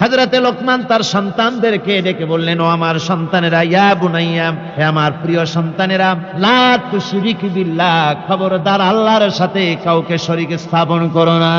হাজরাতে লোকমান তার সন্তানদেরকে ডেকে বললেন, ও আমার সন্তানেরা, ইয়া বুনাইয়া, হে আমার প্রিয় সন্তানেরা, লা তুশরিক বিল্লাহ, খবরদার আল্লাহর সাথে কাউকে শরীক স্থাপন করো না।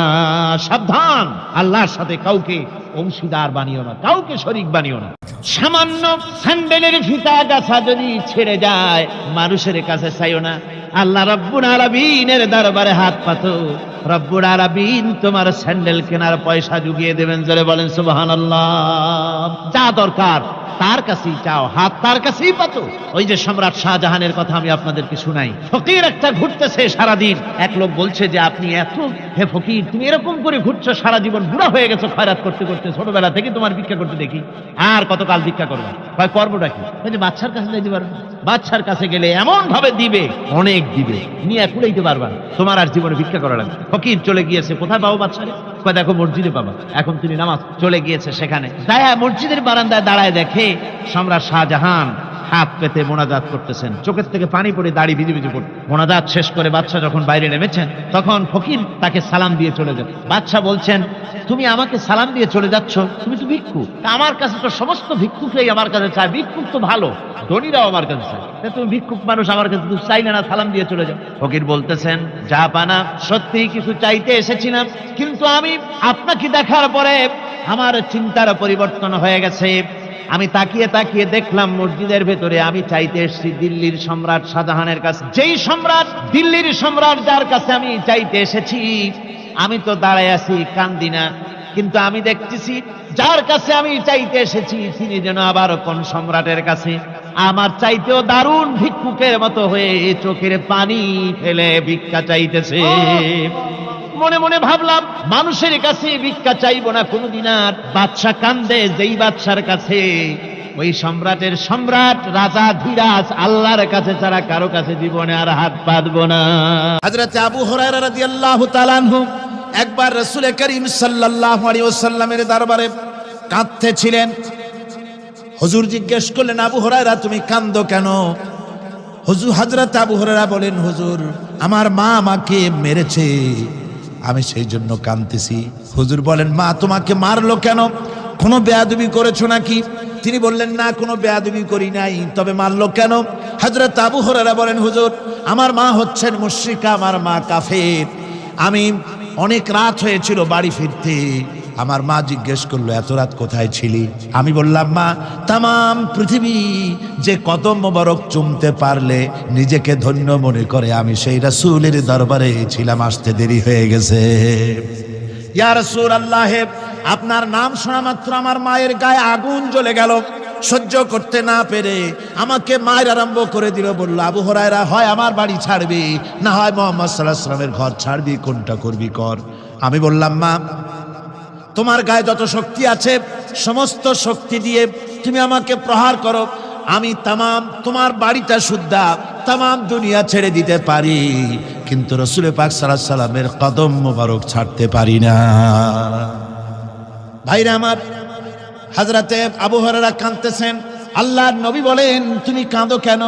সাবধান, আল্লাহর সাথে কাউকে অংশীদার বানিও না, কাউকে শরিক বানিও না। সামান্য স্যান্ডেলের ফিতা গাছা যদি ছেড়ে যায়, মানুষের কাছে চাইও না। আল্লাহ রব্বুল আলামিনের দরবারে হাত পাতো। রব্বুল আলামিন তোমার স্যান্ডেল কেনার পয়সা জুগিয়ে দেবেন, জোরে বলেন, সুবহানাল্লাহ। যা দরকার তার কাছেই চাও, হাত তার কাছেই পাতো। ওই যে সম্রাট শাহজাহানের কথা আমি আপনাদেরকে শুনাই। ফকির একটা ঘুরতেছে সারাদিন। এক লোক বলছে যে, আপনি এত, হে ফকির, তুমি এরকম করে ঘুরছো, সারা জীবন বুড়া হয়ে গেছো, খয়রাত করতে করতে, ছোটবেলা থেকে তোমার ভিক্ষা করতে দেখি। আর কতকাল ভিক্ষা করবে? হয় করবোটা কি? বাচ্চার কাছে যাইতে পারবে বাচ্চার কাছে গেলে এমন ভাবে দিবে, অনেক দিবে। নিয়ে কুড়াইতে পারবা। তোমার আর জীবনে ভিক্ষা করা লাগবে ফকির চলে গিয়েছে। কোথায় পাবো বাচ্চারে? কয়, দেখো, মসজিদে পাবা। এখন তিনি নামাজ চলে গিয়েছে সেখানে। দায়া মসজিদের বারান্দায় দাঁড়ায় দেখে সম্রাট শাহজাহান হাত পেতে মোনাজাত করতেছেন। চোখের থেকে পানি পড়ে দাড়ি ভিজে ভিজে পড়ে মোনাজাত শেষ করে বাচ্চা যখন বাইরে নেমেছেন, তখন ফকির তাকে সালাম দিয়ে চলে যান। বাচ্চা বলছেন, তুমি আমাকে সালাম দিয়ে চলে যাচ্ছ? তুমি তো ভিক্ষু। আমার কাছে তো সমস্ত ভিক্ষুকই আমার কাছে চায়। ভিক্ষুক তো ভালো, ধনীরাও আমার কাছে চায়। তুমি ভিক্ষুক মানুষ, আমার কাছে তুমি চাইলে না, সালাম দিয়ে চলে যাও। ফকির বলতেছেন, যা পানা, সত্যি কিছু চাইতে এসেছিলাম কিন্তু আমি আপনাকে দেখার পরে আমার চিন্তার পরিবর্তন হয়ে গেছে। আমি তাকিয়ে তাকিয়ে দেখলাম মসজিদের ভেতরে আমি চাইতে এসেছি দিল্লির সম্রাট শাহজাহানের কাছে। যেই সম্রাট, দিল্লির সম্রাট যার কাছে আমি চাইতে এসেছি, আমি তো দাঁড়ায় আছি কান্দিনা কিন্তু আমি দেখতেছি যার কাছে আমি চাইতে এসেছি, তিনি যেন আবার কোন সম্রাটের কাছে। আমার চাইতেও দারুণ ভিক্ষুকের মতো হয়ে চোখের পানি ফেলে ভিক্ষা চাইতেছে। মনে মনে ভাবলাম, মানুষের কাছে ভিক্ষা চাইব না কোনোদিন, আর বাদশা কান্দে, যেই বাদশার কাছে, ওই সম্রাটের সম্রাট, রাজা ধীরাজ, আল্লাহর কাছে ছাড়া কারও কাছে জীবনে আর হাত পাতবো না। হযরত আবু হুরায়রা রাদিয়াল্লাহু তাআলা একবার রাসূল করিম সাল্লাল্লাহু আলাইহি দরবারে কাঁদতেছিলেন। হুজুর জিজ্ঞেস করলেন, আবু হুরায়রা, তুমি কান্দো কেন? হুজুর হযরত আবু হুরায়রা বলেন, হুজুর, আমার মা আমাকে মেরেছে। আমি সেই জন্য কাঁদতেছি। হুজুর বলেন, মা, তোমাকে মারলো কেন? কোনো বেয়াদুবি করেছ নাকি? তিনি বললেন, না, কোনো বেয়াদুবি করি নাই। তবে মারলো কেন? হাজরত আবু হরারা বলেন, হুজুর, আমার মা হচ্ছেন মুশ্রিকা, আমার মা কাফের। আমি অনেক রাত হয়েছিল বাড়ি ফিরতে। আমার মা জিজ্ঞেস করল, এত রাত কোথায় ছিলি? আমি বললাম, মা তাম পৃথিবী যে কদম মোবারক চুমতে পারলে নিজেকে ধন্য মনে করে, আমি সেই রাসূলের দরবারে ছিলাম, আসতে দেরি হয়ে গেছে। ইয়া আপনার নাম শোনা মাত্র আমার মায়ের গায়ে আগুন জ্বলে গেল। সহ্য করতে না পেরে আমাকে মায়ের আরম্ভ করে দিল, বলল, আবু হরায়রা, হয় আমার বাড়ি ছাড়বি, না হয় মোহাম্মদ সাল্লাহ ঘর ছাড়বি, কোনটা করবি কর? আমি বললাম, মা তোমার গায়ে যত শক্তি আছে, সমস্ত শক্তি দিয়ে তুমি আমাকে প্রহার করো। আমি তামাম তোমার বাড়িটা শুদ্ধা, তামাম দুনিয়া ছেড়ে দিতে পারি। কিন্তু রসুলে পাক সাল্লাহ সাল্লামের কদম মোবারক ছাড়তে পারি না। ভাইরা আমার, হাজরাতে আবু হরারা কাঁদতেছেন। আল্লাহর নবী বলেন, তুমি কাঁদো কেন?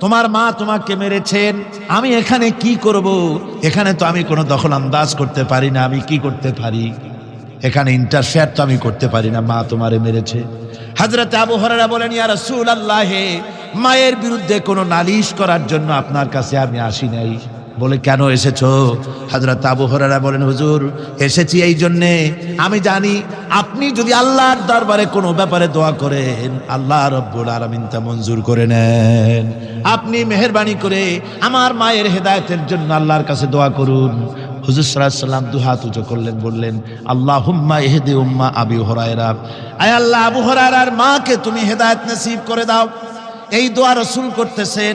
তোমার মা তোমাকে মেরেছেন। আমি এখানে কি করব? এখানে তো আমি কোনো দখল আন্দাজ করতে পারি না। আমি কি করতে পারি? এখানে ইন্টারফেয়ার তো আমি করতে পারি না, মা তোমারে মেরেছে। হাজরতে আবু হরারা বলেন, ইয়া রাসূল আল্লাহে মায়ের বিরুদ্ধে কোনো নালিশ করার জন্য আপনার কাছে আমি আসি নাই। বলে, কেন এসেছ? হাজরত আবু হরারা বলেন, হুজুর, এসেছি এই জন্যে। আমি জানি আপনি যদি আল্লাহর দরবারে কোনো ব্যাপারে দোয়া করেন, আল্লাহ রব্বুল আলামিন তা মঞ্জুর করে নেন। আপনি মেহেরবানি করে আমার মায়ের হেদায়তের জন্য আল্লাহর কাছে দোয়া করুন। হুজুর সাল্লাম দু হাত উঁচু করলেন, বললেন আল্লাহ হুম্মা এহেদে উম্মা আবি হরায়রা। আয় আল্লাহ, আবু হরায়রার মাকে তুমি হেদায়ত নসিব করে দাও। এই দোয়া রসুল করতেছেন।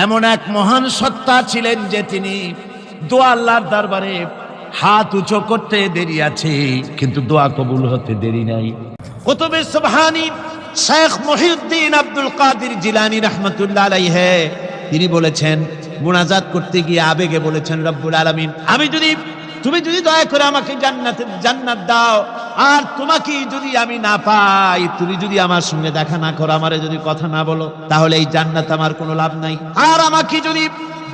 এমন এক মহান সত্তা ছিলেন যে তিনি দোয়া আল্লাহর দরবারে হাত উঁচু করতে দেরি আছে, কিন্তু দোয়া কবুল হতে দেরি নাই। কুতুবে সুবহানি শেখ মহিউদ্দিন আব্দুল কাদির জিলানি রহমতুল্লাহ আলাইহে, তিনি বলেছেন, মুনাজাত করতে গিয়ে আবেগে বলেছেন, রব্বুল আলামিন, আমি যদি, তুমি যদি দয়া করে আমাকে জান্নাতে, জান্নাত দাও আর তোমাকে যদি আমি না পাই, তুমি যদি আমার সঙ্গে দেখা না করো, আমারে যদি কথা না বলো, তাহলে এই জান্নাত আমার কোনো লাভ নাই। আর আমাকে যদি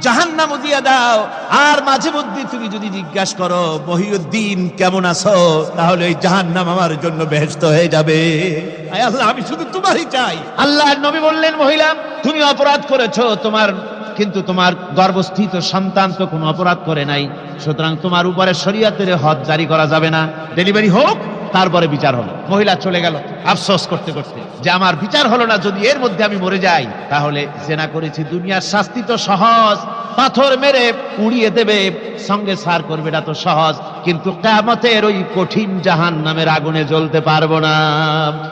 জাহান্নাম দিয়ে দাও। আর মাঝে মধ্যে তুমি যদি জিজ্ঞাসা করো, মহিউদ্দিন, কেমন আছো? তাহলে এই জাহান্নাম আমার জন্য বেহেস্ত হয়ে যাবে। আল্লাহ, আমি শুধু তোমারই চাই। আল্লাহ নবী বললেন, মহিলা, তুমি অপরাধ করেছ। তোমার, কিন্তু তোমার গর্ভস্থিত সন্তান তো কোনো অপরাধ করে নাই। সুতরাং তোমার উপরে শরীয়তের হদ জারি করা যাবে না। ডেলিভারি হোক তারপরে বিচার হলো। মহিলা চলে গেল আফসোস করতে করতে। যে আমার বিচার হলো না, যদি এর মধ্যে আমি মরে যাই, তাহলে জেনা করেছি দুনিয়ার শাস্তি তো সহজ। পাথর মেরে উড়িয়ে দেবে, সঙ্গে সার করবে এটা তো সহজ। কিন্তু কেমতের ওই কঠিন জাহান নামের আগুনে জ্বলতে পারব না।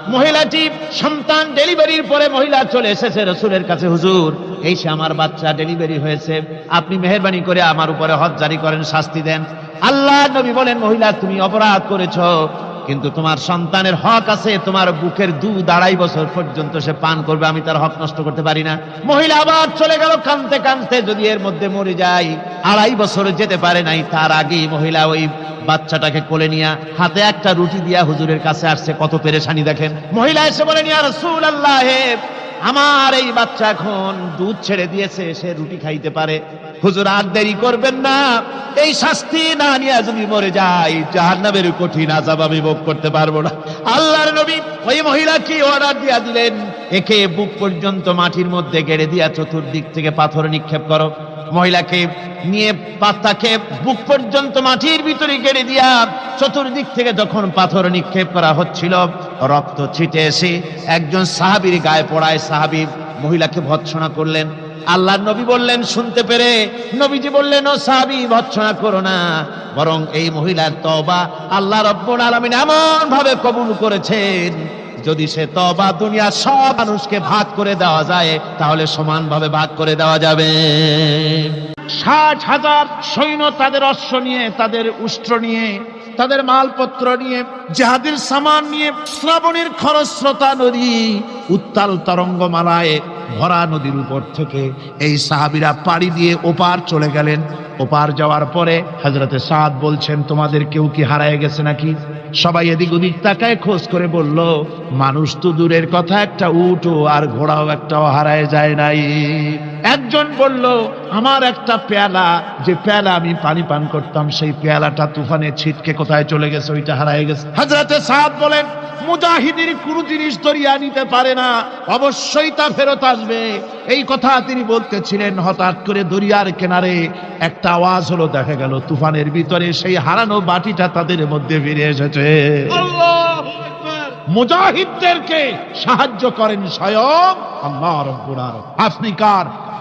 মহিলাটি সন্তান ডেলিভারির পরে মহিলা চলে এসেছে রসুলের কাছে, হুজুর, এই সে আমার বাচ্চা, ডেলিভারি হয়েছে। আপনি মেহরবানি করে আমার উপরে হজ জারি করেন, শাস্তি দেন। আল্লাহ নবী বলেন, মহিলা, তুমি অপরাধ করেছ। কিন্তু তোমার সন্তানের হক আছে, তোমার বুকের দু আড়াই বছর পর্যন্ত সে পান করবে, আমি তার হক নষ্ট করতে পারি না। মহিলা আবার চলে গেল কানতে কানতে যদি এর মধ্যে মরে যায়, আড়াই বছর যেতে পারে নাই, তার আগেই মহিলা ওই বাচ্চাটাকে কোলে নিয়ে হাতে একটা রুটি দিয়া হুজুরের কাছে আসছে, কত পেরেশানি দেখেন। মহিলা এসে বলে নিয়া রসুল আল্লাহ আমার এই বাচ্চা এখন দুধ ছেড়ে দিয়েছে, সে রুটি খাইতে পারে। হুজুর, আর দেরি করবেন না। এই শাস্তি না নিয়ে যদি মরে যাই, জাহান্নামের কঠিন আজাব আমি ভোগ করতে পারব না। আল্লাহর নবী ওই মহিলা কি অর্ডার দিয়া দিলেন? একে বুক পর্যন্ত মাটির মধ্যে গেড়ে দিয়া চতুর্দিক থেকে পাথর নিক্ষেপ করো। মহিলাকে নিয়ে পাত্তাকে বুক পর্যন্ত মাটির ভিতরে গেড়ে দিয়া চতুর্দিক থেকে যখন পাথর নিক্ষেপ করা হচ্ছিল রক্ত ছিটে এসে একজন সাহাবীর গায়ে পড়ায় সাহাবী মহিলাকে ভৎসনা করলেন। আল্লাহ নবী বললেন, শুনতে পেরে? নবীজি বললেন, ও সাহাবী, ভৎসনা করো না। বরং এই মহিলার তবা আল্লাহ রব্বুল আলামিন এমন ভাবে কবুল করেছেন, যদি সে তবা দুনিয়ার সব মানুষকে ভাগ করে দেওয়া যায়, তাহলে সমানভাবে ভাগ করে দেওয়া যাবে। ষাট হাজার সৈন্য তাদের অশ্ব নিয়ে, তাদের উষ্ট্র নিয়ে, তাদের মালপত্র নিয়ে জাহাদের সামান নিয়ে শ্রাবণের খরস্রোতা নদী, উত্তাল তরঙ্গমালায় ভরা নদীর উপর থেকে এই সাহাবিরা পাড়ি দিয়ে ওপার চলে গেলেন। ওপার যাওয়ার পরে হজরতে সাদ বলছেন, তোমাদের কেউ কি হারায় গেছে নাকি? সবাই এদিক ওদিক তাকায়, খোঁজ করে বলল, মানুষ তো দূরের কথা, একটা উঠো আর ঘোড়াও একটাও হারায় যায় নাই। একজন বলল আমার একটা পেয়ালা যে পেয়ালা আমি পানি পান করতাম সেই পেয়ালাটা তুফানে ছিটকে কোথায় চলে গেছে ওইটা হারায় গেছে। হজরতে সাদ বলেন মুজাহিদির কোনো জিনিস দরিয়া নিতে পারে না অবশ্যই তা ফেরত আসবে। এই কথা তিনি বলতেছিলেন হঠাৎ করে দরিয়ার কিনারে একটা আওয়াজ হলো দেখা গেল তুফানের ভিতরে সেই হারানো বাটিটা তাদের মধ্যে ফিরে এসেছে। মুজাহিদদেরকে সাহায্য করেন স্বয়ং আল্লাহ রব্বুল আলামিন। আপনি কার?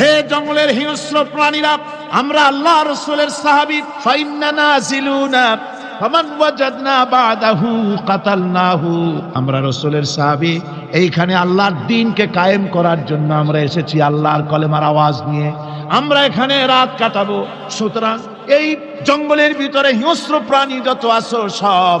হে জঙ্গলের হিংস্র প্রাণীরা, আমরা আল্লাহ রসুলের সাহাবী, ফাইন্নানা জিলুনা আমরা রসুলের সাহাবী, এইখানে আল্লাহর দিনকে কায়েম করার জন্য আমরা এসেছি আল্লাহর কলেমার আওয়াজ নিয়ে। আমরা এখানে রাত কাটাবো। সুতরাং এই জঙ্গলের ভিতরে হিংস্র প্রাণী যত আছো সব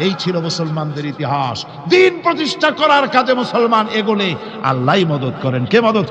এই ছিল মুসলমানদের ইতিহাস। দিন প্রতিষ্ঠা করার কাজে মুসলমান এগোলে আল্লাহ মদত করেন। কে মদত